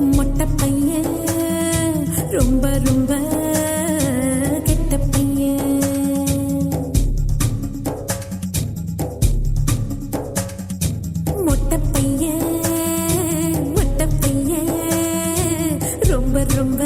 மொட்டை பையன் ரொம்ப ரொம்ப கெட்ட பையன். மொட்டை பையன் மொட்டை பையன் ரொம்ப ரொம்ப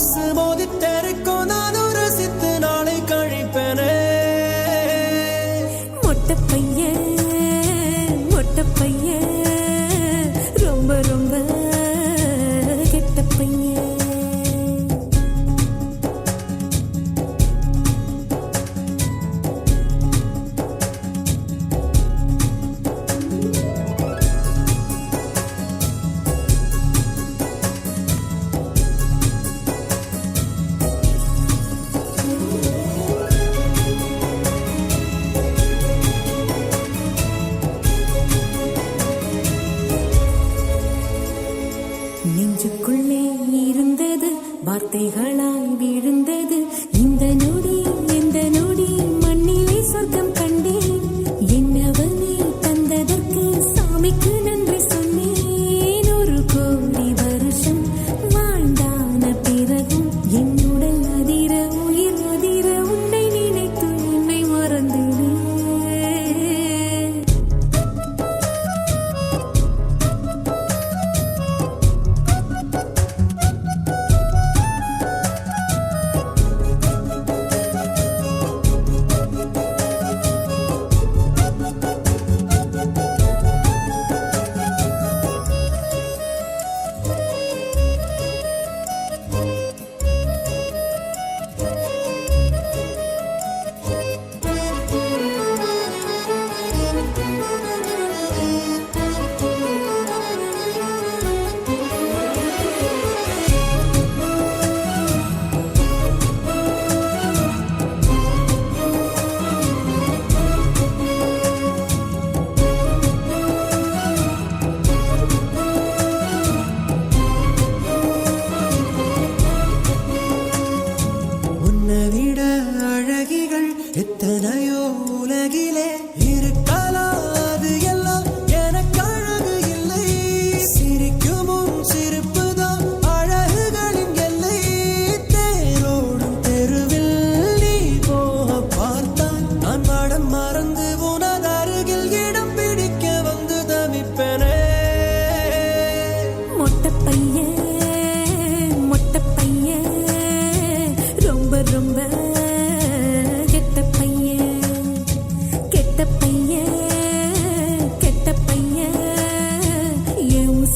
思慕。வார்த்தைகளாய் விழுந்தது. எத்தனையோ உலகிலே இருக்கலாம் அது எல்லாம் எனக்கு அழகு இல்லை. சிரிக்கும் சிரிப்பு தான் அழகுகளின் எல்லை. தேரோடும் தெருவில் நீ போக பார்த்தான் நான் பாடம் மறந்து உனது அருகில் இடம் பிடிக்க ரொம்ப